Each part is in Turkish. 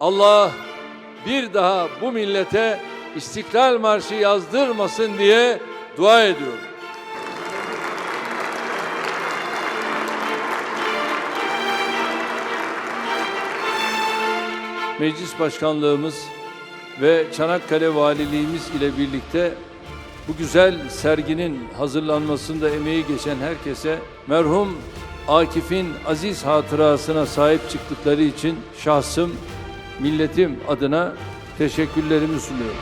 Allah bir daha bu millete İstiklal Marşı yazdırmasın diye dua ediyorum. Meclis Başkanlığımız ve Çanakkale Valiliğimiz ile birlikte bu güzel serginin hazırlanmasında emeği geçen herkese merhum Akif'in aziz hatırasına sahip çıktıkları için şahsım, milletim adına teşekkürlerimi sunuyorum.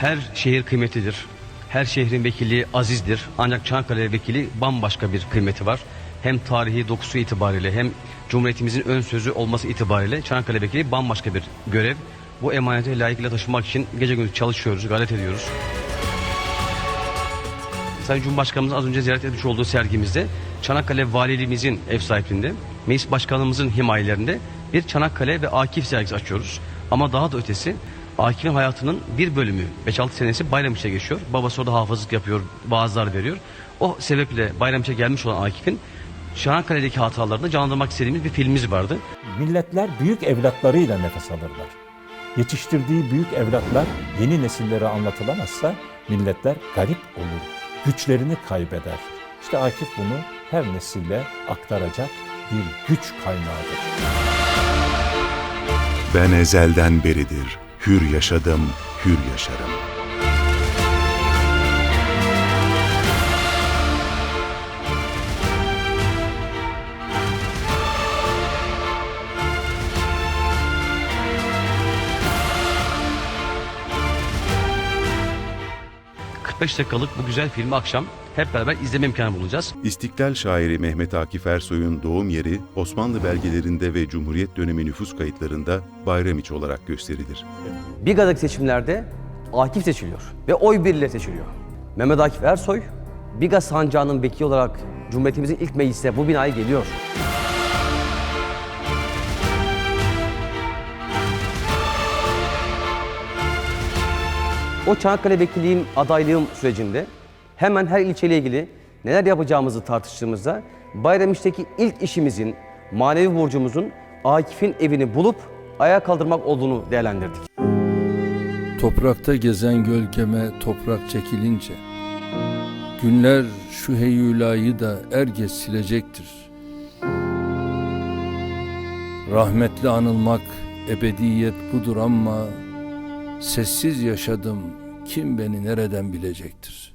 Her şehir kıymetlidir. Her şehrin vekili azizdir. Ancak Çanakkale vekili bambaşka bir kıymeti var. Hem tarihi dokusu itibariyle hem Cumhuriyetimizin ön sözü olması itibariyle Çanakkale vekili bambaşka bir görev. Bu emaneti layıkıyla taşımak için gece gündüz çalışıyoruz, gayret ediyoruz. Sayın Cumhurbaşkanımız az önce ziyaret etmiş olduğu sergimizde Çanakkale Valiliğimizin ev sahipliğinde, Meclis Başkanımızın himayelerinde bir Çanakkale ve Akif sergisi açıyoruz. Ama daha da ötesi Akif'in hayatının bir bölümü 5-6 senesi Bayramiş'e geçiyor. Babası orada hafızlık yapıyor, vaazlar veriyor. O sebeple Bayramiş'e gelmiş olan Akif'in Çanakkale'deki hatıralarını canlandırmak istediğimiz bir filmimiz vardı. Milletler büyük evlatlarıyla nefes alırlar. Yetiştirdiği büyük evlatlar yeni nesillere anlatılamazsa milletler garip olur, güçlerini kaybeder. İşte Akif bunu her nesille aktaracak bir güç kaynağıdır. Ben ezelden beridir hür yaşadım, hür yaşarım. 45 dakikalık bu güzel filmi akşam hep beraber izleme imkanı bulacağız. İstiklal şairi Mehmet Akif Ersoy'un doğum yeri Osmanlı belgelerinde ve Cumhuriyet dönemi nüfus kayıtlarında Bayramiç olarak gösterilir. Biga'daki seçimlerde Akif seçiliyor ve oy birliğiyle seçiliyor. Mehmet Akif Ersoy, Biga sancağının vekili olarak Cumhuriyetimizin ilk meclisine bu binaya geliyor. O Çanakkale vekilliğim, adaylığım sürecinde hemen her ilçeyle ilgili neler yapacağımızı tartıştığımızda Bayramiş'teki ilk işimizin, manevi borcumuzun Akif'in evini bulup ayağa kaldırmak olduğunu değerlendirdik. Toprakta gezen gölgeme toprak çekilince Günler şu heyulayı da er geç silecektir Rahmetli anılmak ebediyet budur ama Sessiz yaşadım kim beni nereden bilecektir